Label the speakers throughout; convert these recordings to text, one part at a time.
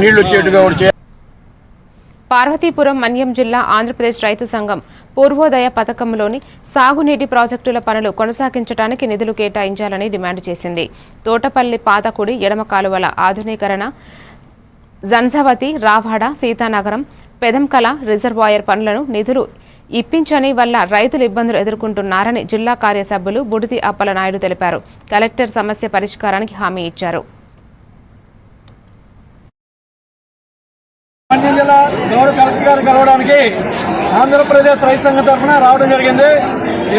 Speaker 1: నీళ్ళు వచ్చేట్టుగా
Speaker 2: పార్వతీపురం మన్యం జిల్లా ఆంధ్రప్రదేశ్ రైతు సంఘం పూర్వోదయ పథకంలోని సాగునీటి ప్రాజెక్టుల పనులు కొనసాగించడానికి నిధులు కేటాయించాలని డిమాండ్ చేసింది. తోటపల్లి పాతకుడి ఎడమ కాలువల ఆధునీకరణ జన్సవతి రావాడ సీతానగరం పెదంకల రిజర్వాయర్ పనులను నిధులు ఇప్పించని వల్ల రైతులు ఇబ్బందులు ఎదుర్కొంటున్నారని జిల్లా కార్యసభ్యులు బుడితి అప్పలనాయుడు తెలిపారు. కలెక్టర్ సమస్య పరిష్కారానికి హామీ ఇచ్చారు.
Speaker 3: మండ్యం జిల్లా గౌరవ కలెక్టర్ గారు కలవడానికి ఆంధ్రప్రదేశ్ రైతు సంఘం తరఫున రావడం జరిగింది.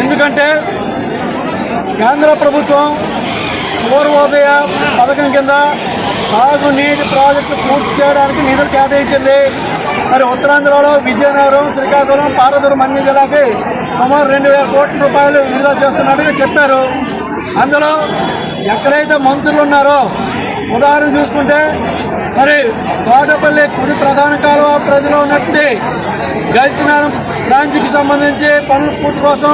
Speaker 3: ఎందుకంటే కేంద్ర ప్రభుత్వం పూర్వోదయ పథకం కింద సాగునీటి ప్రాజెక్టు పూర్తి చేయడానికి నిధులు కేటాయించింది. మరి ఉత్తరాంధ్రలో విజయనగరం శ్రీకాకుళం పారదూరం అన్ని జిల్లాకి సుమారు రెండు వేల కోట్ల రూపాయలు విడుదల చేస్తున్నట్టుగా చెప్పారు. అందులో ఎక్కడైతే మంత్రులు ఉన్నారో ఉదాహరణ చూసుకుంటే మరి తోటపల్లి కుడి ప్రధాన కాలువ ప్రజలో ఉన్నట్టు గైస్తునారం బ్రాంచ్కి సంబంధించి పనుల పూర్తి కోసం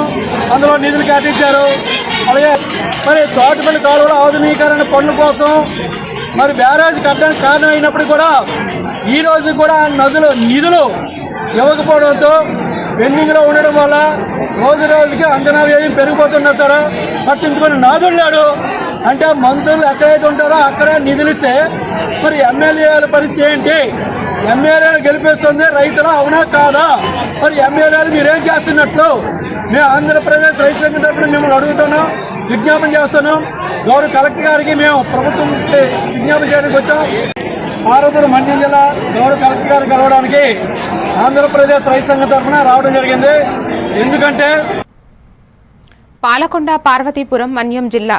Speaker 3: అందులో నిధులు కేటాయించారు. అలాగే మరి తోటపల్లి కాలువల ఆధునీకరణ పనుల కోసం మరి బ్యారేజ్ కట్టడానికి కారణం అయినప్పుడు కూడా ఈ రోజు కూడా నదులు నిధులు ఇవ్వకపోవడంతో పెండింగ్లో ఉండడం వల్ల రోజు రోజుకి అంచనా వ్యయం పెరిగిపోతున్నా సరే పట్టించుకుని నాదుడు లేడు. అంటే మంత్రులు ఎక్కడైతే ఉంటారో అక్కడే నిధులు ఇస్తే మరి ఎమ్మెల్యేల పరిస్థితి ఏంటి? ఎమ్మెల్యేలు గెలిపిస్తుంది రైతులు అవునా కాదా? మరి ఎమ్మెల్యేలు మీరేం చేస్తున్నట్లు? మేము ఆంధ్రప్రదేశ్ రైతు సంఘం తరఫున మిమ్మల్ని అడుగుతున్నాం విజ్ఞాపన చేస్తున్నాం. గౌరవ కలెక్టర్ గారికి మేము ప్రభుత్వం విజ్ఞాపన చేయడానికి వచ్చాం. పార్వతీపురం మండ్యం జిల్లా గౌరవ కలెక్టర్ గారు కలవడానికి ఆంధ్రప్రదేశ్ రైతు సంఘం తరఫున రావడం జరిగింది. ఎందుకంటే
Speaker 2: పాలకొండ పార్వతీపురం మన్యం జిల్లా